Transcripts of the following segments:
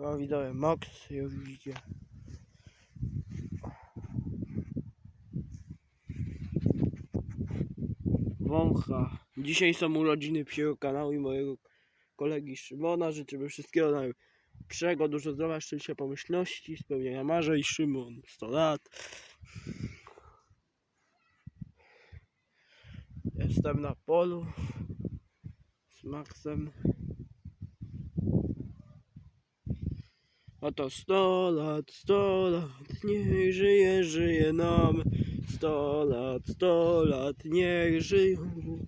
Ja widzę Max, jak widzicie. Wącha. Dzisiaj są urodziny psiego kanału i mojego kolegi Szymona. Życzymy wszystkiego najlepszego, dużo zdrowia, szczęścia, pomyślności, spełnienia marzeń. Szymon, 100 lat. Jestem na polu z Maxem. Oto 100 lat, 100 lat, niech żyje, żyje nam. 100 lat, 100 lat, niech żyją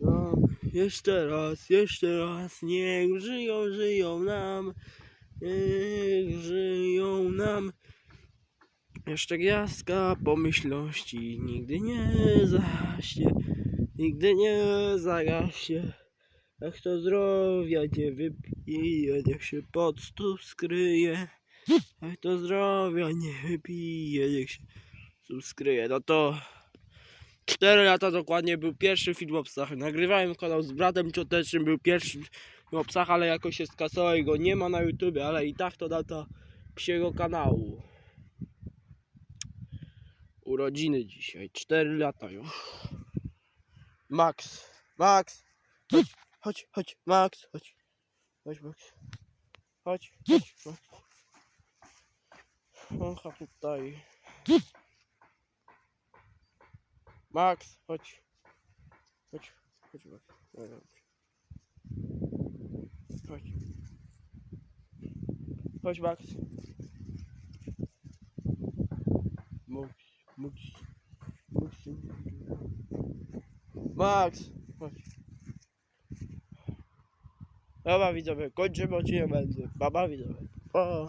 nam. Jeszcze raz, jeszcze raz, niech żyją, żyją nam. Niech żyją nam. Jeszcze gwiazdka pomyślności nigdy nie zaśnie, nigdy nie zagaśnie. Jak to zdrowia nie wypije, niech się pod stóp skryje. Jak to zdrowia nie wypije, niech się stóp skryje. No to 4 lata dokładnie był pierwszy film o psach. Nagrywałem kanał z bratem ciotecznym, był pierwszy film o psach, ale jakoś się skasował i go nie ma na YouTubie, ale i tak to data psiego kanału. Urodziny dzisiaj, 4 lata już. Max, Max, chodź, chodź, Max, chodź. Chodź, Max. Chodź, chodź, Max. Ocha tutaj. Max, chodź. Chodź, chodź, Max. No dobrze. Chodź. Chodź, Max. Max, Max, Max. Max, Dobra widzowie, kończymy odcinek. Baba widzowie. Pa.